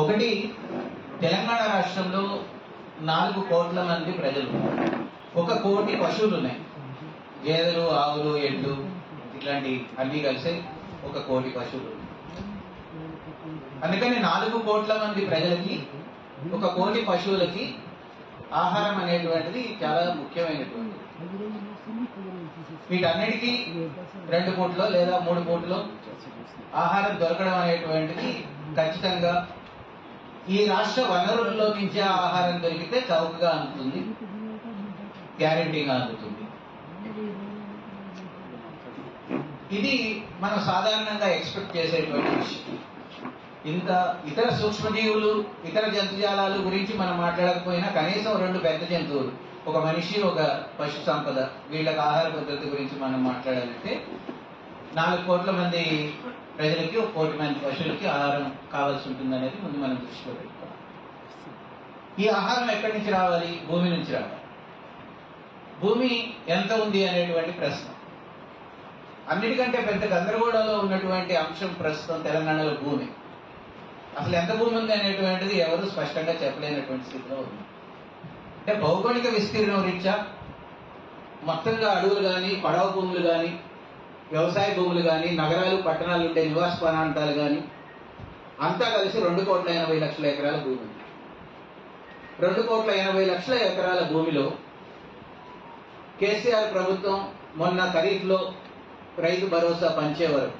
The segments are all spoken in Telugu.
ఒకటి తెలంగాణ రాష్ట్రంలో నాలుగు కోట్ల మంది ప్రజలు. ఒక కోటి పశువులు ఉన్నాయి గేదెలు ఆవులు ఎడ్లు ఇట్లాంటి అన్ని కలిసి ఒక కోటి పశువులు. ఉన్నాయి. అందుకని నాలుగు కోట్ల మంది ప్రజలకి ఒక కోటి పశువులకి ఆహారం అనేటువంటిది చాలా ముఖ్యమైనటువంటిది. వీటన్నిటికీ రెండు పూటలో లేదా మూడు పూటలో ఆహారం దొరకడం అనేటువంటిది ఖచ్చితంగా ఈ రాష్ట్ర వనరుల్లో నుంచే ఆహారం దొరికితే చౌకగా అందుతుంది. గ్యారంటీగా అందుతుంది. ఇది మనం సాధారణంగా ఎక్స్పెక్ట్ చేసేటువంటి విషయం. ఇంత ఇతర సూక్ష్మజీవులు ఇతర జంతుజాలాలు గురించి మనం మాట్లాడకపోయినా కనీసం రెండు పెద్ద జంతువులు ఒక మనిషి ఒక పశు సంపద వీళ్ళకి ఆహార భద్రత గురించి మనం మాట్లాడాలంటే నాలుగు కోట్ల మంది ప్రజలకి ఒక కోటి మంది పశువులకి ఆహారం కావాల్సి ఉంటుంది అనేది ముందు మనం దృష్టిలో పెట్టుకోవాలి. ఈ ఆహారం ఎక్కడి నుంచి రావాలి? భూమి నుంచి రావాలి. భూమి ఎంత ఉంది అనేటువంటి ప్రశ్న. అన్నిటికంటే పెద్ద గందరగోళంలో ఉన్నటువంటి అంశం ప్రస్తుతం తెలంగాణలో భూమి. అసలు ఎంత భూమి ఉంది అనేటువంటిది ఎవరు స్పష్టంగా చెప్పలేనటువంటి స్థితిలో ఉంది. అంటే భౌగోళిక విస్తీర్ణం రీత్యా మొత్తంగా అడవులు కానీ పడవ భూములు కానీ వ్యవసాయ భూములు కానీ నగరాలు పట్టణాలు ఉండే నివాస ప్రాంతాలు కానీ అంతా కలిసి రెండు కోట్ల ఎనభై లక్షల ఎకరాల భూమి ఉంది. రెండు కోట్ల ఎనభై లక్షల ఎకరాల భూమిలో కేసీఆర్ ప్రభుత్వం మొన్న ఖరీఫ్లో రైతు భరోసా పంచేవారు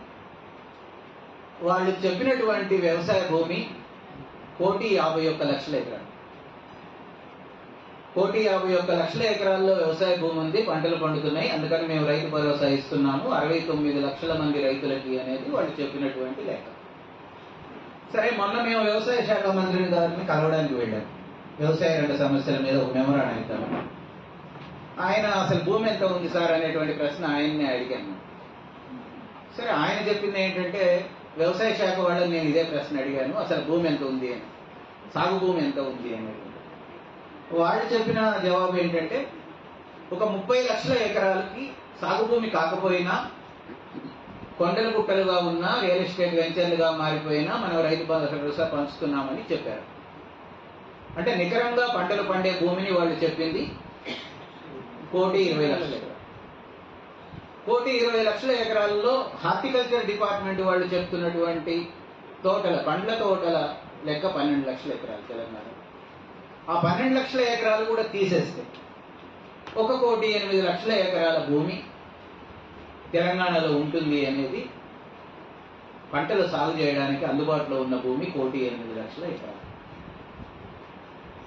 వాళ్ళు చెప్పినటువంటి వ్యవసాయ భూమి కోటి యాభై ఒక్క లక్షల ఎకరాలు. కోటి యాభై ఒక్క లక్షల ఎకరాల్లో వ్యవసాయ భూమి ఉంది పంటలు పండుతున్నాయి. అందుకని మేము రైతు భరోసా ఇస్తున్నాము. అరవై తొమ్మిది లక్షల మంది రైతులకి అనేది వాళ్ళు చెప్పినటువంటి లెక్క. సరే మొన్న మేము వ్యవసాయ శాఖ మంత్రి గారిని కలవడానికి వెళ్ళాం. వ్యవసాయ రంగ సమస్యల మీద ఒక మెమరాన్ ఇద్దాము ఆయన అసలు భూమి ఎంత ఉంది సార్ అనేటువంటి ప్రశ్న ఆయన్నే అడిగాను సరే ఆయన చెప్పింది ఏంటంటే వ్యవసాయ శాఖ వాళ్ళని నేను ఇదే ప్రశ్న అడిగాను. అసలు భూమి ఎంత ఉంది అని. సాగు భూమి ఎంత ఉంది అనేది. వాళ్ళు చెప్పిన జవాబు ఏంటంటే ఒక ముప్పై లక్షల ఎకరాలకి సాగు భూమి కాకపోయినా కొండలు గుట్టలుగా ఉన్న రియల్ ఎస్టేట్ వెంచర్లుగా మారిపోయినా మనం రైతు భరోసా పంచుతున్నామని చెప్పారు. అంటే నికరంగా పంటలు పండే భూమిని వాళ్ళు చెప్పింది కోటి ఇరవై లక్షల ఎకరాలు. కోటి ఇరవై లక్షల ఎకరాల్లో హార్టికల్చర్ డిపార్ట్మెంట్ వాళ్ళు చెప్తున్నటువంటి తోటల పండ్ల తోటల లెక్క పన్నెండు లక్షల ఎకరాలు తెలంగాణ ఆ పన్నెండు లక్షల ఎకరాలు కూడా తీసేస్తే ఒక కోటి ఎనిమిది లక్షల ఎకరాల భూమి తెలంగాణలో ఉంటుంది అనేది పంటలు సాగు చేయడానికి అందుబాటులో ఉన్న భూమి కోటి ఎనిమిది లక్షల ఎకరాలు.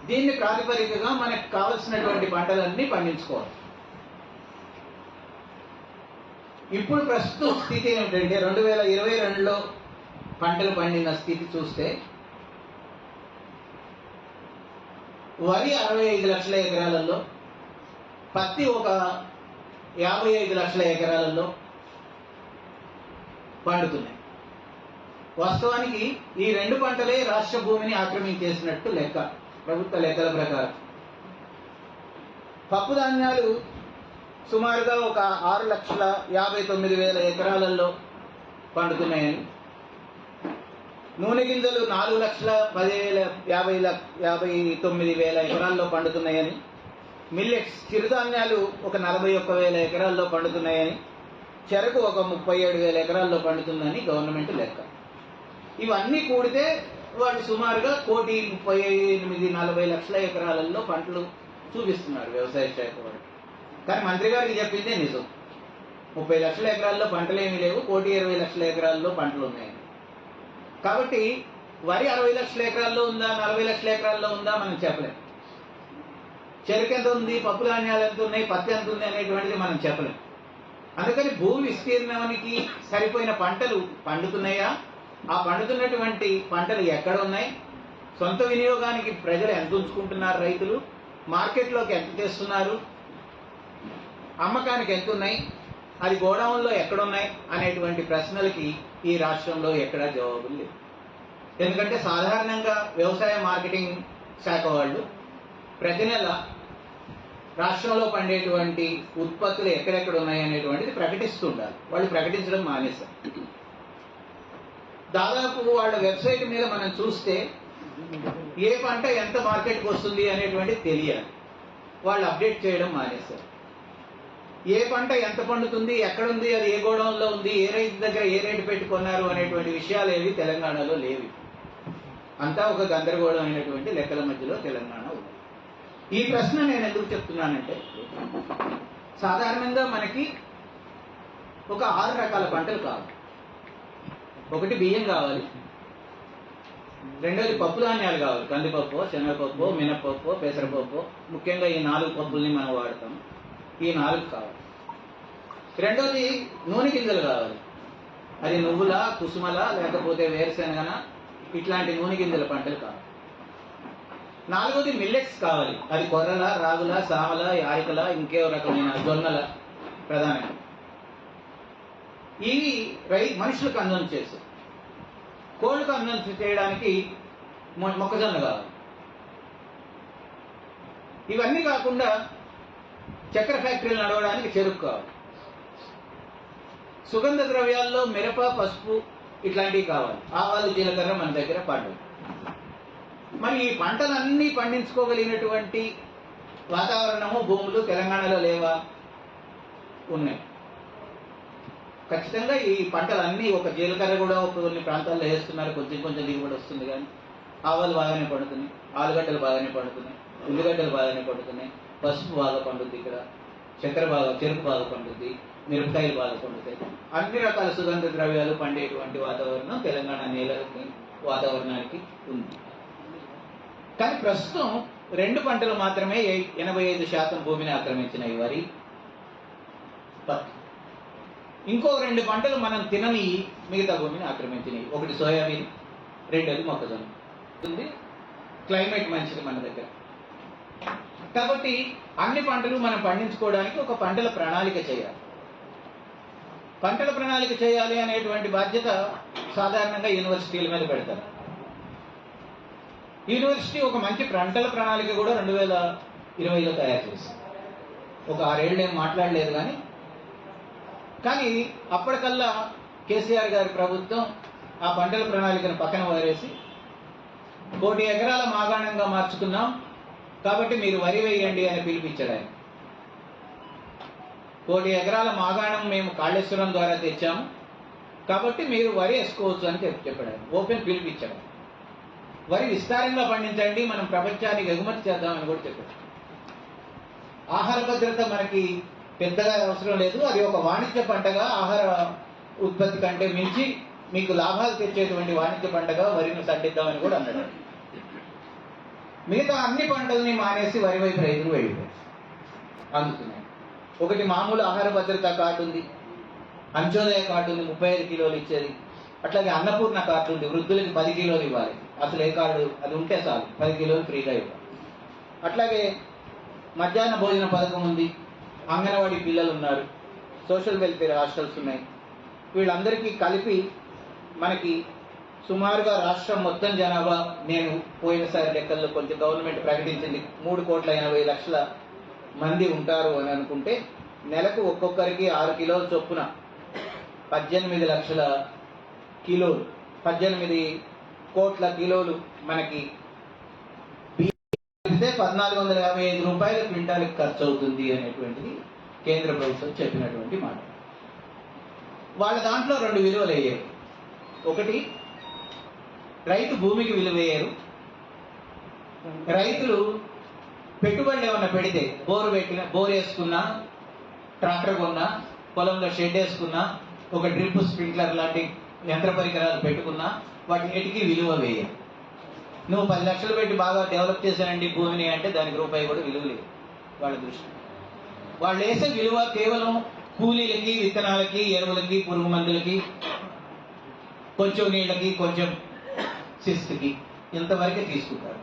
దీన్ని ప్రాతిపదికగా మనకు కావలసినటువంటి పంటలన్నీ పండించుకోవాలి. ఇప్పుడు ప్రస్తుత స్థితి ఏమిటంటే రెండు వేల ఇరవై రెండులో పంటలు పండిన స్థితి చూస్తే వరి అరవై ఐదు లక్షల ఎకరాలలో పత్తి ఒక యాభై ఐదు లక్షల ఎకరాలలో పండుతున్నాయి. వాస్తవానికి ఈ రెండు పంటలే రాష్ట్ర భూమిని ఆక్రమించేసినట్టు లెక్క ప్రభుత్వ లెక్కల ప్రకారం. పప్పు ధాన్యాలు సుమారుగా ఒక ఆరు లక్షల యాభై తొమ్మిది వేల ఎకరాలలో పండుతున్నాయని నూనె గింజలు నాలుగు లక్షల పదివేల యాభై లక్ష యాభై తొమ్మిది వేల ఎకరాల్లో పండుతున్నాయని. మిల్లెట్స్ చిరుధాన్యాలు ఒక నలభై ఒక్క వేల ఎకరాల్లో పండుతున్నాయని. చెరకు ఒక ముప్పై ఏడు వేల ఎకరాల్లో పండుతుందని గవర్నమెంట్ లెక్క. ఇవన్నీ కూడితే వాళ్ళు సుమారుగా కోటి ముప్పై ఎనిమిది నలభై లక్షల ఎకరాలలో పంటలు చూపిస్తున్నారు వ్యవసాయ శాఖ వాళ్ళు. కానీ మంత్రి గారికి చెప్పిందే నిజం. ముప్పై లక్షల ఎకరాల్లో పంటలు ఏమీ లేవు కోటి ఇరవై లక్షల ఎకరాల్లో పంటలు ఉన్నాయని కాబట్టి వరి అరవై లక్షల ఎకరాల్లో ఉందా నలభై లక్షల ఎకరాల్లో ఉందా మనం చెప్పలేం. చెరుకు ఎంత ఉంది పప్పు ధాన్యాలు ఎంత ఉన్నాయి పత్తి ఎంత ఉంది అనేటువంటిది మనం చెప్పలేం. అందుకని భూ విస్తీర్ణానికి సరిపోయిన పంటలు పండుతున్నాయా? ఆ పండుతున్నటువంటి పంటలు ఎక్కడ ఉన్నాయి? సొంత వినియోగానికి ప్రజలు ఎంత ఉంచుకుంటున్నారు రైతులు? మార్కెట్లోకి ఎంత తెస్తున్నారు? అమ్మకానికి ఎంత ఉన్నాయి? అది గోడౌన్లో ఎక్కడున్నాయి అనేటువంటి ప్రశ్నలకి ఈ రాష్ట్రంలో ఎక్కడా జవాబులు లేవు. ఎందుకంటే సాధారణంగా వ్యవసాయ మార్కెటింగ్ శాఖ వాళ్ళు ప్రతి నెల రాష్ట్రంలో పండేటువంటి ఉత్పత్తులు ఎక్కడెక్కడ ఉన్నాయి అనేటువంటిది ప్రకటిస్తుండాలి వాళ్ళు ప్రకటించడం మానేశారు. దాదాపు వాళ్ళ వెబ్సైట్ మీద మనం చూస్తే ఏ పంట ఎంత మార్కెట్కి వస్తుంది అనేటువంటిది తెలియాలి. వాళ్ళు అప్డేట్ చేయడం మానేశారు. ఏ పంట ఎంత పండుతుంది ఎక్కడుంది అది ఏ గోడౌన్లో ఉంది ఏ రైతు దగ్గర ఏ రేటు పెట్టుకున్నారు అనేటువంటి విషయాలు ఏవి తెలంగాణలో లేవి. అంతా ఒక గందరగోళం అయినటువంటి లెక్కల మధ్యలో తెలంగాణ ఉంది. ఈ ప్రశ్న నేను ఎందుకు చెప్తున్నానంటే సాధారణంగా మనకి ఒక ఆరు రకాల పంటలు కావాలి. ఒకటి బియ్యం కావాలి రెండోది పప్పు ధాన్యాలు కావాలి. కందిపప్పు శనగపప్పు మినపప్పు పెసరపప్పు. ముఖ్యంగా ఈ నాలుగు పప్పుల్ని మనం వాడతాం. ఈ నాలుగు కావాలి రెండోది నూనె గింజలు కావాలి. అది నువ్వుల కుసుమల లేకపోతే వేరుశనగన? ఇట్లాంటి నూనె గింజల పంటలు కావాలి నాలుగోది మిల్లెట్స్ కావాలి. అది కొర్రల రాగుల సామల యారికల ఇంకే రకమైన జొన్నల ప్రధానంగా. ఇవి రై మనుషులకు అందం చేస్తారు కోళ్ళకు అందం చేయడానికి మొక్కజొన్న కావాలి. ఇవన్నీ కాకుండా చక్కెర ఫ్యాక్టరీలు నడవడానికి చెరుకు కావాలి సుగంధ ద్రవ్యాల్లో మిరప పసుపు ఇట్లాంటివి కావాలి. ఆవాలు జీలకర్ర మన దగ్గర పండు మరి ఈ పంటలన్నీ పండించుకోగలిగినటువంటి వాతావరణము భూములు తెలంగాణలో లేవా? ఉన్నాయి. ఖచ్చితంగా ఈ పంటలన్నీ ఒక జీలకర్ర కూడా ఒక కొన్ని ప్రాంతాల్లో వేస్తున్నారు. కొంచెం కొంచెం దిగుబడి వస్తుంది కానీ ఆవాలు బాగానే పండుతున్నాయి. ఆలుగడ్డలు బాగానే పండుతున్నాయి. ఉల్లిగడ్డలు బాగానే పండుతున్నాయి. పసుపు బాగా పండుద్ది ఇక్కడ చక్కెర బాగా చెరుకు బాగా పండుద్ది మిరపకాయలు బాగా పండుతాయి అన్ని రకాల సుగంధ ద్రవ్యాలు పండేటువంటి వాతావరణం తెలంగాణ నేలకి వాతావరణానికి ఉంది. కానీ ప్రస్తుతం రెండు పంటలు మాత్రమే ఎనభై ఐదు శాతం భూమిని ఆక్రమించినాయి వరి పత్తి. ఇంకో రెండు పంటలు మనం తినని మిగతా భూమిని ఆక్రమించినాయి ఒకటి సోయాబీన్ రెండోది మొక్కజొన్న. ఉంది. క్లైమేట్ మంచిది మన దగ్గర. కాబట్టి అన్ని పంటలు మనం పండించుకోవడానికి ఒక పంటల ప్రణాళిక చేయాలి. పంటల ప్రణాళిక చేయాలి అనేటువంటి బాధ్యత సాధారణంగా యూనివర్సిటీల మీద పెడతారు. యూనివర్సిటీ ఒక మంచి పంటల ప్రణాళిక కూడా రెండు వేల ఇరవైలో తయారు చేసింది. ఒక ఆరేళ్ళు ఏం మాట్లాడలేదు కానీ. కానీ అప్పటికల్లా కేసీఆర్ గారి ప్రభుత్వం ఆ పంటల ప్రణాళికను పక్కన వారేసి కోటి ఎకరాల మాగాణంగా మార్చుకున్నాం. కాబట్టి మీరు వరి వేయండి అని పిలిపించాడు ఆయన. కోటి ఎకరాల మాగాణం మేము కాళేశ్వరం ద్వారా తెచ్చాము. కాబట్టి మీరు వరి వేసుకోవచ్చు అని చెప్పి చెప్పాడు ఆయన. ఓపెన్ పిలిపించాడు వరి విస్తారంగా పండించండి మనం ప్రపంచానికి ఎగుమతి చేద్దామని కూడా చెప్పాడు. ఆహార భద్రత మనకి పెద్దగా అవసరం లేదు. అది ఒక వాణిజ్య పంటగా ఆహార ఉత్పత్తి కంటే మించి మీకు లాభాలు తెచ్చేటువంటి వాణిజ్య పంటగా వరిని పండిద్దామని కూడా అన్నాడు మిగతా అన్ని పంటల్ని మానేసి వరి వైపు రైతులు వెళ్ళిపోయారు. అందుతున్నాయి ఒకటి మామూలు ఆహార భద్రత కార్డు ఉంది. అంత్యోదయ కార్డు ఉంది ముప్పై ఐదు కిలోలు ఇచ్చేది. అట్లాగే అన్నపూర్ణ కార్డు ఉంది వృద్ధులకి పది కిలోలు ఇవ్వాలి. అసలు ఏ కార్డు? అది ఉంటే చాలు. పది కిలోలు ఫ్రీగా ఇవ్వాలి. అట్లాగే మధ్యాహ్న భోజన పథకం ఉంది. అంగన్వాడీ పిల్లలు ఉన్నారు. సోషల్ వెల్ఫేర్ హాస్టల్స్ ఉన్నాయి. వీళ్ళందరికీ కలిపి మనకి సుమారుగా రాష్ట్రం మొత్తం జనాభా నేను పోయినసారి లెక్కల్లో కొంచెం గవర్నమెంట్ ప్రకటించింది మూడు కోట్ల ఎనభై లక్షల మంది ఉంటారు అని అనుకుంటే నెలకు ఒక్కొక్కరికి ఆరు కిలోల చొప్పున పద్దెనిమిది లక్షల కిలోలు పద్దెనిమిది కోట్ల కిలోలు మనకి పద్నాలుగు వందల యాభై ఐదు రూపాయల క్వింటాల్కి ఖర్చు అవుతుంది అనేటువంటిది కేంద్ర ప్రభుత్వం చెప్పినటువంటి మాట. వాళ్ళ దాంట్లో రెండు విలువలు అయ్యాయి ఒకటి రైతు భూమికి విలువ వేయరు. రైతులు పెట్టుబడులు ఏమన్నా పెడితే బోరు పెట్టిన బోర్ వేసుకున్నా ట్రాక్టర్ కొన్నా పొలంలో షెడ్ వేసుకున్నా ఒక డ్రిప్ స్ప్రింక్లర్ లాంటి యంత్ర పరికరాలు పెట్టుకున్నా వాటికి విలువ వేయరు. నువ్వు పది లక్షలు పెట్టి బాగా డెవలప్ చేశానండి భూమిని అంటే దానికి రూపాయి కూడా విలువ లేదు వాళ్ళ దృష్టి. వాళ్ళు వేసే విలువ కేవలం కూలీలకి విత్తనాలకి ఎరువులకి పురుగు మందులకి కొంచెం నీళ్ళకి కొంచెం శిస్తుకి ఇంతవరకే తీసుకుంటారు.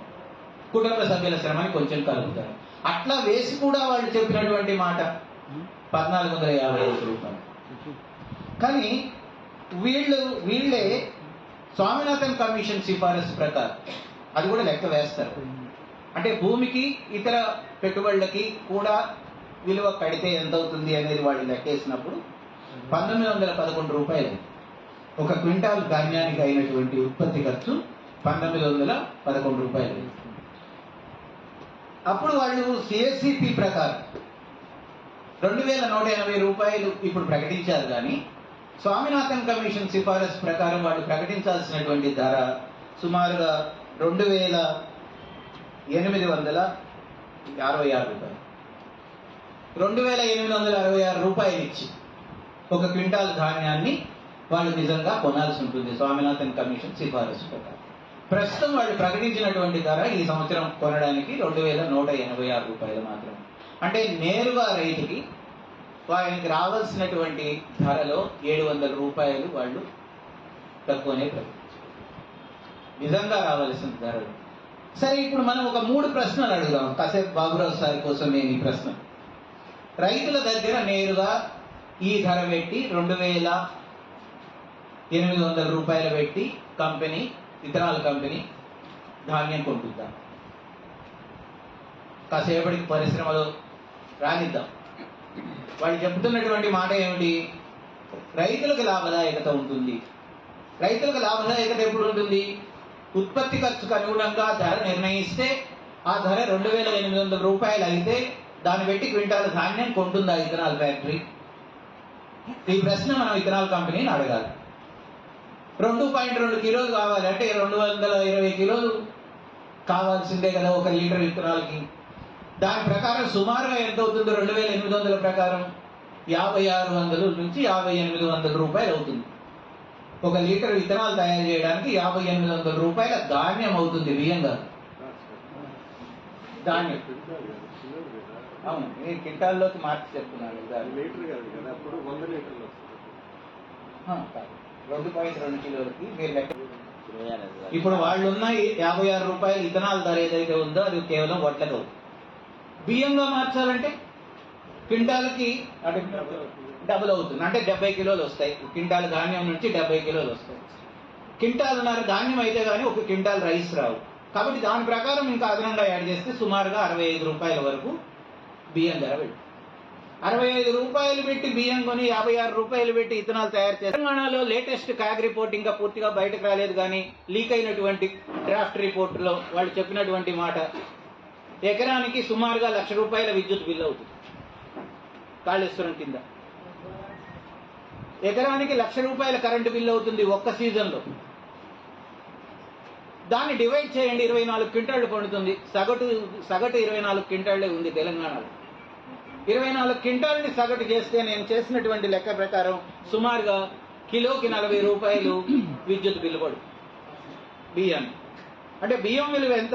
కుటుంబ సభ్యుల శ్రమని కొంచెం కలుగుతారు అట్లా వేసి కూడా వాళ్ళు చెప్పినటువంటి మాట. పద్నాలుగు వందల యాభై ఐదు రూపాయలు. కానీ వీళ్ళు వీళ్ళే స్వామినాథన్ కమిషన్ సిఫారసు ప్రకారం అది కూడా లెక్క వేస్తారు. అంటే భూమికి ఇతర పెట్టుబడులకి కూడా విలువ కడితే ఎంత అవుతుంది అనేది వాళ్ళు లెక్కేసినప్పుడు పంతొమ్మిది వందల పదకొండు రూపాయలు. ఒక క్వింటాల్ ధాన్యానికి అయినటువంటి ఉత్పత్తి ఖర్చు పంతొమ్మిది వందల పదకొండు రూపాయలు. అప్పుడు వాళ్ళు సిఎస్సిపి ప్రకారం రెండు వేల నూట ఎనభై రూపాయలు ఇప్పుడు ప్రకటించారు కానీ స్వామినాథన్ కమిషన్ సిఫారసు ప్రకారం వాళ్ళు ప్రకటించాల్సినటువంటి ధర సుమారుగా రెండు వేల ఎనిమిది వందల అరవై ఆరు రూపాయలు. రెండు వేల ఎనిమిది వందల అరవై ఆరు రూపాయలు ఇచ్చి ఒక క్వింటాల్ ధాన్యాన్ని వాళ్ళు నిజంగా కొనాల్సి ఉంటుంది స్వామినాథన్ కమిషన్ సిఫారసు ప్రకారం. ప్రస్తుతం వాళ్ళు ప్రకటించినటువంటి ధర ఈ సంవత్సరం కొనడానికి రెండు వేల నూట ఎనభై ఆరు రూపాయలు మాత్రమే అంటే నేరుగా రైతుకి వారికి రావాల్సినటువంటి ధరలో ఏడు వందల రూపాయలు వాళ్ళు తక్కువనే ప్రకటించారు నిజంగా రావాల్సిన ధరలు. సరే ఇప్పుడు మనం ఒక మూడు ప్రశ్నలు అడుగుదాం. కాసేపు బాబురావు సార్ కోసం నేను ఈ ప్రశ్న. రైతుల దగ్గర నేరుగా ఈ ధర పెట్టి రెండు వేల ఎనిమిది వందల రూపాయలు పెట్టి కంపెనీ ఇథనాల్ కంపెనీ ధాన్యం కొంటుందా కాసేపటికి పరిశ్రమలు రానిద్దాం. వాళ్ళు చెబుతున్నటువంటి మాట ఏమిటి? రైతులకు లాభదాయకత ఉంటుంది. రైతులకు లాభదాయకత ఎప్పుడు ఉంటుంది? ఉత్పత్తి ఖర్చుకు అనుగుణంగా ధర నిర్ణయిస్తే ఆ ధర రెండు వేల ఎనిమిది వందల రూపాయలు అయితే దాన్ని పెట్టి క్వింటాల్ ధాన్యం కొంటుందా ఇథనాల్ ఫ్యాక్టరీ? ఈ ప్రశ్న మనం ఇథనాల్ కంపెనీని అడగాలి. రెండు పాయింట్ రెండు కిలోలు కావాలి. అంటే రెండు వందల ఇరవై కిలోలు కావాల్సిందే కదా ఒక లీటర్ విత్తనాలకి. దాని ప్రకారం సుమారుగా ఎంత అవుతుంది? రెండు వేల ఎనిమిది వందల ప్రకారం యాభై ఆరు వందలు నుంచి యాభై ఎనిమిది వందల రూపాయలు అవుతుంది. ఒక లీటర్ విత్తనాలు తయారు చేయడానికి యాభై ఎనిమిది వందల రూపాయల ధాన్యం అవుతుంది బియ్యం కాదు ధాన్యం. అవును నేను కింటాల్లోకి మార్చి చెప్తున్నాను. లీటర్ కాదు కదా అప్పుడు వంద లీటర్లు. రెండు పాయింట్ రెండు కిలోలకి మీరు లెక్క ఇప్పుడు వాళ్ళు ఉన్న ఈ యాభై ఆరు రూపాయలు ఇథనాల్ ధర ఏదైతే ఉందో అది కేవలం వడ్లకు. బియ్యంగా మార్చాలంటే క్వింటాల్కి అంటే డబుల్ అవుతుంది. అంటే డెబ్బై కిలోలు వస్తాయి. క్వింటాల్ ధాన్యం నుంచి డెబ్బై కిలోలు వస్తాయి. క్వింటాల్న్నర ధాన్యం అయితే కానీ ఒక క్వింటాల్ రైస్ రావు. కాబట్టి దాని ప్రకారం ఇంకా అదనంగా యాడ్ చేస్తే సుమారుగా అరవై ఐదు రూపాయల వరకు బియ్యం ధర వెళ్ళి అరవై ఐదు రూపాయలు పెట్టి బియ్యం కొని యాభై ఆరు రూపాయలు పెట్టి ఇథనాల్ తయారు చేస్తారు తెలంగాణలో లేటెస్ట్ క్యాగ్ రిపోర్ట్ ఇంకా పూర్తిగా బయటకు రాలేదు కానీ లీక్ అయినటువంటి డ్రాఫ్ట్ రిపోర్టులో వాళ్ళు చెప్పినటువంటి మాట ఎకరానికి సుమారుగా లక్ష రూపాయల విద్యుత్ బిల్లు అవుతుంది. కాళేశ్వరం కింద. ఎకరానికి లక్ష రూపాయల కరెంటు బిల్లు అవుతుంది ఒక్క సీజన్లో. దాన్ని డివైడ్ చేయండి ఇరవై నాలుగు క్వింటాళ్ళు పండుతుంది. సగటు సగటు ఇరవై నాలుగు క్వింటాళ్ళే ఉంది తెలంగాణలో. ఇరవై నాలుగు క్వింటాల్ని సగటు చేస్తే నేను చేసినటువంటి లెక్క ప్రకారం సుమారుగా కిలోకి నలభై రూపాయలు విద్యుత్ బిల్లు పడు. బియ్యాన్ని అంటే బియ్యం విలువ ఎంత?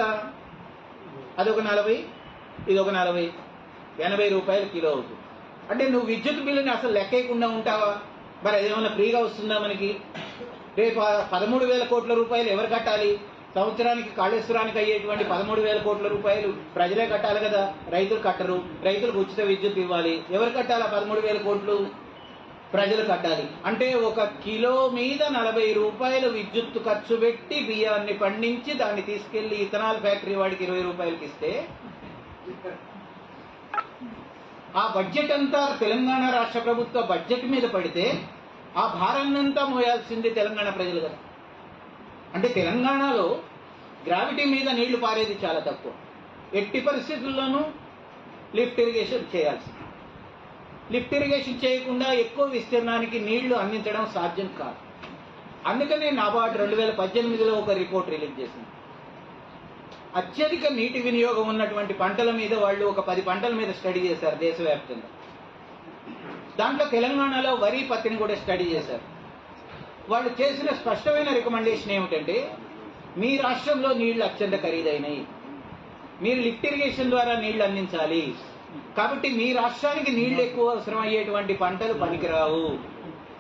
అదొక నలభై ఇది ఒక నలభై. ఎనభై రూపాయలు కిలో అవుతుంది. అంటే నువ్వు విద్యుత్ బిల్లుని అసలు లెక్కేయకుండా ఉంటావా? మరి అదేమన్నా ఫ్రీగా వస్తుందా మనకి? రేపు పదమూడు వేల కోట్ల రూపాయలు ఎవరు కట్టాలి? సంవత్సరానికి కాళేశ్వరానికి అయ్యేటువంటి పదమూడు వేల కోట్ల రూపాయలు ప్రజలే కట్టాలి కదా? రైతులు కట్టరు. రైతులకు ఉచిత విద్యుత్ ఇవ్వాలి. ఎవరు కట్టాలి ఆ పదమూడు వేల కోట్లు? ప్రజలు కట్టాలి. అంటే ఒక కిలో మీద నలభై రూపాయలు విద్యుత్ ఖర్చు పెట్టి బియ్యాన్ని పండించి దాన్ని తీసుకెళ్ళి ఇథనాల్ ఫ్యాక్టరీ వాడికి ఇరవై రూపాయలకి ఇస్తే ఆ బడ్జెట్ అంతా తెలంగాణ రాష్ట్ర ప్రభుత్వ బడ్జెట్ మీద పడితే ఆ భారాన్నంతా మోయాల్సింది తెలంగాణ ప్రజలు కదా. అంటే తెలంగాణలో గ్రావిటీ మీద నీళ్ళు పారేది చాలా తక్కువ. ఎట్టి పరిస్థితుల్లోనూ లిఫ్ట్ ఇరిగేషన్ చేయాల్సింది. లిఫ్ట్ ఇరిగేషన్ చేయకుండా ఎక్కువ విస్తీర్ణానికి నీళ్ళు అందించడం సాధ్యం కాదు. అందుకనే నాబార్డ్ రెండు వేల పద్దెనిమిదిలో ఒక రిపోర్ట్ రిలీజ్ చేసింది. అత్యధిక నీటి వినియోగం ఉన్నటువంటి పంటల మీద వాళ్ళు ఒక పది పంటల మీద స్టడీ చేశారు దేశవ్యాప్తంగా. దాంట్లో తెలంగాణలో వరి పత్తిని కూడా స్టడీ చేశారు. వాళ్ళు చేసిన స్పష్టమైన రికమెండేషన్ ఏమిటంటే మీ రాష్ట్రంలో నీళ్ళు అత్యంత ఖరీదైనవి. మీరు లిఫ్ట్ ఇరిగేషన్ ద్వారా నీళ్ళు అందించాలి. కాబట్టి మీ రాష్ట్రానికి నీళ్ళు ఎక్కువ అవసరం అయ్యేటువంటి పంటలు పనికిరావు.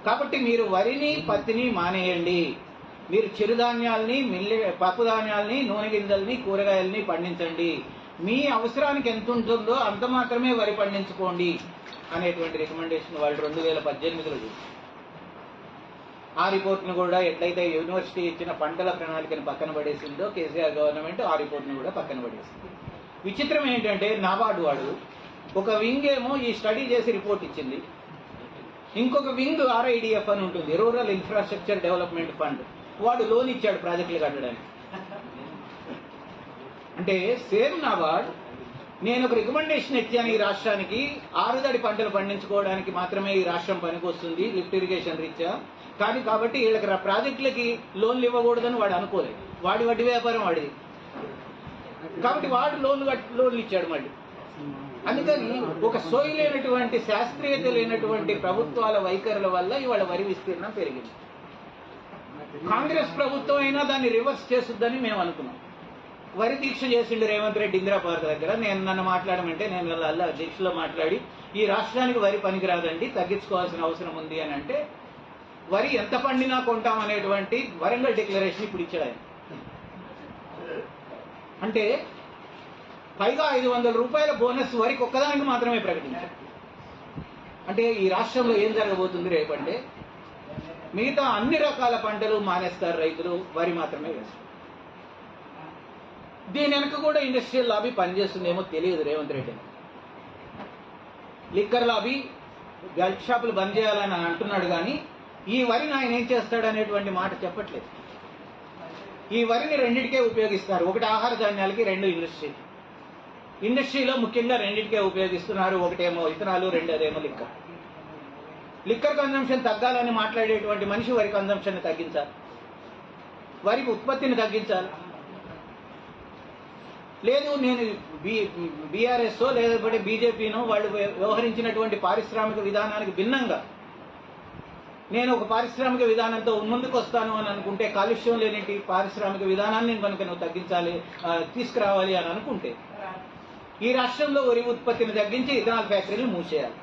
కాబట్టి మీరు వరిని పత్తిని మానేయండి. మీరు చిరుధాన్యాల్ని మిల్లి పప్పు ధాన్యాల్ని నూనె గింజల్ని కూరగాయల్ని పండించండి. మీ అవసరానికి ఎంత ఉంటుందో అంత మాత్రమే వరి పండించుకోండి అనేటువంటి రికమెండేషన్ వాళ్ళు రెండు వేల పద్దెనిమిదిలో చేశారు. ఆ రిపోర్ట్ను కూడా ఎట్లయితే యూనివర్సిటీ ఇచ్చిన పంటల ప్రణాళికను పక్కన పడేసిందో కేసీఆర్ గవర్నమెంట్ ఆ రిపోర్ట్ను కూడా పక్కన పడేసింది. విచిత్రం ఏంటంటే నాబార్డు వాడు ఒక వింగ్ ఏమో ఈ స్టడీ చేసి రిపోర్ట్ ఇచ్చింది. ఇంకొక వింగ్ ఆర్ఐడిఎఫ్ అని ఉంటుంది రూరల్ ఇన్ఫ్రాస్ట్రక్చర్ డెవలప్మెంట్ ఫండ్ వాడు లోన్ ఇచ్చాడు ప్రాజెక్టులు కట్టడానికి. అంటే సేమ్ నాబార్డ్ నేను ఒక రికమెండేషన్ ఇచ్చాను ఈ రాష్ట్రానికి ఆరుదడి పంటలు పండించుకోవడానికి మాత్రమే ఈ రాష్ట్రం పనికొస్తుంది లిఫ్ట్ ఇరిగేషన్ రీత్యా. కానీ కాబట్టి వీళ్ళకి రా- ప్రాజెక్టులకి లోన్లు ఇవ్వకూడదని వాడు అనుకోలేదు. వాడి వడ్డీ వ్యాపారం వాడిది. కాబట్టి వాడు లోన్లు లోన్లు ఇచ్చాడు మళ్ళీ. అందుకని ఒక సోయి లేనటువంటి శాస్త్రీయత లేనటువంటి ప్రభుత్వాల వైఖరుల వల్ల ఇవాళ వరి విస్తీర్ణం పెరిగింది. కాంగ్రెస్ ప్రభుత్వం అయినా దాన్ని రివర్స్ చేస్తుందని మేము అనుకున్నాం. వరి దీక్ష చేసిండు రేవంత్ రెడ్డి ఇందిరా పార్క్ దగ్గర. నేను నన్ను మాట్లాడమంటే నేను అలా దీక్షలో మాట్లాడి ఈ రాష్ట్రానికి వరి పనికిరాదండి తగ్గించుకోవాల్సిన అవసరం ఉంది అని అంటే వరి ఎంత పండినా కొంటాం అనేటువంటి వరంగల్ డిక్లరేషన్ ఇప్పుడు ఇచ్చాడు. ఆయన అంటే పైగా ఐదు వందల రూపాయల బోనస్ వరికి ఒక్కదానికి మాత్రమే ప్రకటించారు. అంటే ఈ రాష్ట్రంలో ఏం జరగబోతుంది రేపంటే మిగతా అన్ని రకాల పంటలు మానేస్తారు రైతులు వరి మాత్రమే వేస్తారు. దీని వెనక కూడా ఇండస్ట్రియల్ లాబీ పనిచేస్తుందేమో తెలియదు రేవంత్ రెడ్డి. లిక్కర్ లాబీ గల్ట్ షాపులు బంద్ చేయాలని అంటున్నాడు కానీ ఈ వరిని ఆయన ఏం చేస్తాడు అనేటువంటి మాట చెప్పట్లేదు. ఈ వరిని రెండింటికే ఉపయోగిస్తారు. ఒకటి ఆహార ధాన్యాలకి రెండు ఇండస్ట్రీ ఇండస్ట్రీలో ముఖ్యంగా రెండింటికే ఉపయోగిస్తున్నారు. ఒకటేమో ఇథనాలు రెండోదేమో లిక్కర్. లిక్కర్ కన్జంప్షన్ తగ్గాలని మాట్లాడేటువంటి మనిషి వరి కన్జంప్షన్ తగ్గించాలి. వరి ఉత్పత్తిని తగ్గించాలి. లేదు నేను బి బీఆర్ఎస్ లేకపోతే బీజేపీనో వాళ్ళు వ్యవహరించినటువంటి పారిశ్రామిక విధానానికి భిన్నంగా నేను ఒక పారిశ్రామిక విధానంతో ముందుకు వస్తాను అని అనుకుంటే కాలుష్యం లేనిటి పారిశ్రామిక విధానాన్ని కనుక నువ్వు తగ్గించాలి తీసుకురావాలి అని అనుకుంటే ఈ రాష్ట్రంలో వరి ఉత్పత్తిని తగ్గించి ఇథనాల్ ఫ్యాక్టరీలు మూసేయాలి.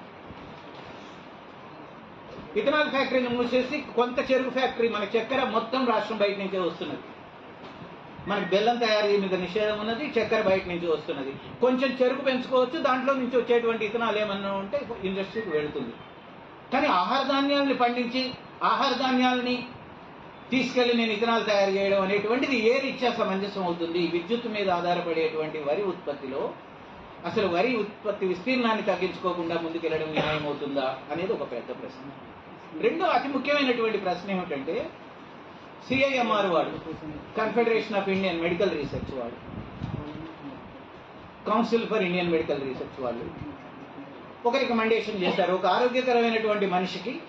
ఇథనాల్ ఫ్యాక్టరీని మూసేసి కొంత చెరుకు ఫ్యాక్టరీ మన చక్కెర మొత్తం రాష్ట్రం బయట నుంచే వస్తున్నది. మన బెల్లం తయారీ మీద నిషేధం ఉన్నది చక్కెర బయట నుంచి వస్తున్నది. కొంచెం చెరుకు పెంచుకోవచ్చు దాంట్లో నుంచి వచ్చేటువంటి ఇథనాలు ఏమన్నా ఉంటే ఇండస్ట్రీకి వెళుతుంది. కానీ ఆహార ధాన్యాలని పండించి ఆహార ధాన్యాలని తీసుకెళ్ళి నేను ఇథనాలు తయారు చేయడం అనేటువంటిది ఏ రీత్యా సమంజసం అవుతుంది? విద్యుత్ మీద ఆధారపడేటువంటి వరి ఉత్పత్తిలో అసలు వరి ఉత్పత్తి విస్తీర్ణాన్ని తగ్గించుకోకుండా ముందుకెళ్ళడం న్యాయమవుతుందా అనేది ఒక పెద్ద ప్రశ్న. రెండో అతి ముఖ్యమైనటువంటి ప్రశ్న ఏమిటంటే సిఐఎంఆర్ వాడు confederation of Indian medical research వాడు council for Indian medical research వాళ్ళు ఒక రికమెండేషన్ చేశారు. ఒక ఆరోగ్యకరమైనటువంటి మనిషికి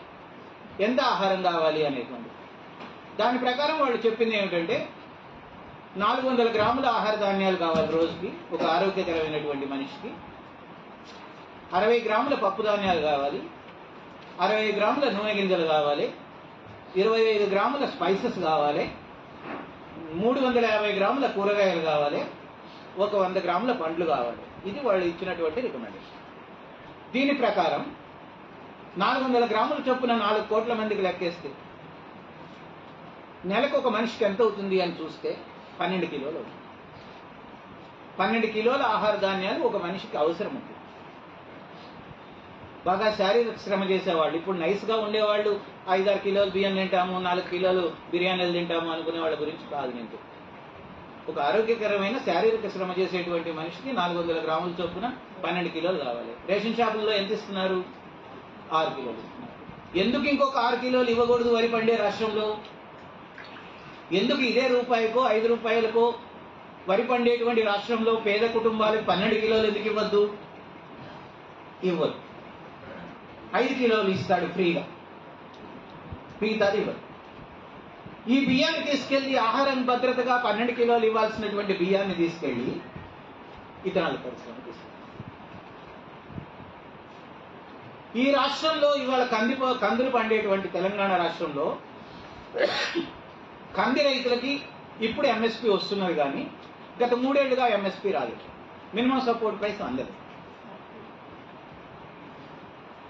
ఎంత ఆహారం కావాలి అనేటువంటి దాని ప్రకారం వాళ్ళు చెప్పింది ఏమిటంటే నాలుగు వందల గ్రాముల ఆహార ధాన్యాలు కావాలి రోజుకి ఒక ఆరోగ్యకరమైనటువంటి మనిషికి. అరవై గ్రాముల పప్పు ధాన్యాలు కావాలి అరవై గ్రాముల నూనె గింజలు కావాలి ఇరవై ఐదు గ్రాముల స్పైసెస్ కావాలి మూడు వందల యాభై గ్రాముల కూరగాయలు కావాలి ఒక వంద గ్రాముల పండ్లు కావాలి. ఇది వాళ్ళు ఇచ్చినటువంటి రికమెండేషన్ దీని ప్రకారం నాలుగు వందల గ్రాముల చొప్పున నాలుగు కోట్ల మందికి లెక్కేస్తే నెలకు ఒక మనిషికి ఎంత అవుతుంది అని చూస్తే పన్నెండు కిలోలు అవుతుంది. పన్నెండు కిలోల ఆహార ధాన్యాలు ఒక మనిషికి అవసరం ఉంది. బాగా శారీరక శ్రమ చేసేవాళ్ళు ఇప్పుడు నైస్గా ఉండేవాళ్ళు ఐదారు కిలోలు బియ్యం తింటాము నాలుగు కిలోలు బిర్యానీలు తింటాము అనుకునే వాళ్ళ గురించి కాదు నేను ఒక ఆరోగ్యకరమైన శారీరక శ్రమ చేసేటువంటి మనిషికి నాలుగు వందల గ్రాముల చొప్పున పన్నెండు కిలోలు కావాలి. రేషన్ షాపుల్లో ఎంత ఇస్తున్నారు? ఆరు కిలోలు ఎందుకు ఇంకొక ఆరు కిలోలు ఇవ్వకూడదు వరి పండే రాష్ట్రంలో? ఎందుకు ఇదే రూపాయికో ఐదు రూపాయలకో వరి పండేటువంటి రాష్ట్రంలో పేద కుటుంబాలకు పన్నెండు కిలోలు ఎందుకు ఇవ్వద్దు? ఇవ్వదు. ఐదు కిలోలు ఇస్తాడు ఫ్రీగా. మిగతాది ఇవ్వదు. ఈ బియ్యాన్ని తీసుకెళ్ళి ఆహారం భద్రతగా పన్నెండు కిలోలు ఇవ్వాల్సినటువంటి బియ్యాన్ని తీసుకెళ్ళి ఇతరాల పరిశ్రమ ఈ రాష్ట్రంలో ఇవాళ కంది కందులు పండేటువంటి తెలంగాణ రాష్ట్రంలో కంది రైతులకి ఇప్పుడు ఎంఎస్పి వస్తున్నది కానీ గత మూడేళ్ళుగా ఎంఎస్పి రాలేదు. మినిమం సపోర్ట్ ప్రైస్ అందదు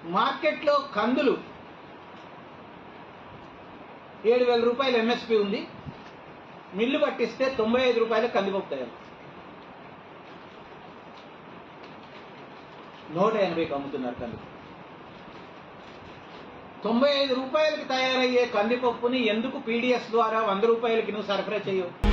మార్కెట్లో కందులు ఏడు వేల రూపాయలు ఎంఎస్పి ఉంది. మిల్లు పట్టిస్తే తొంభై ఐదు రూపాయలు కందిపప్పు తయారు. నూట ఎనభైకి అమ్ముతున్నారు కందిపప్పు. తొంభై ఐదు రూపాయలకి తయారయ్యే కందిపప్పుని ఎందుకు పీడిఎస్ ద్వారా వంద రూపాయలకి నువ్వు సరఫరా చేయవు?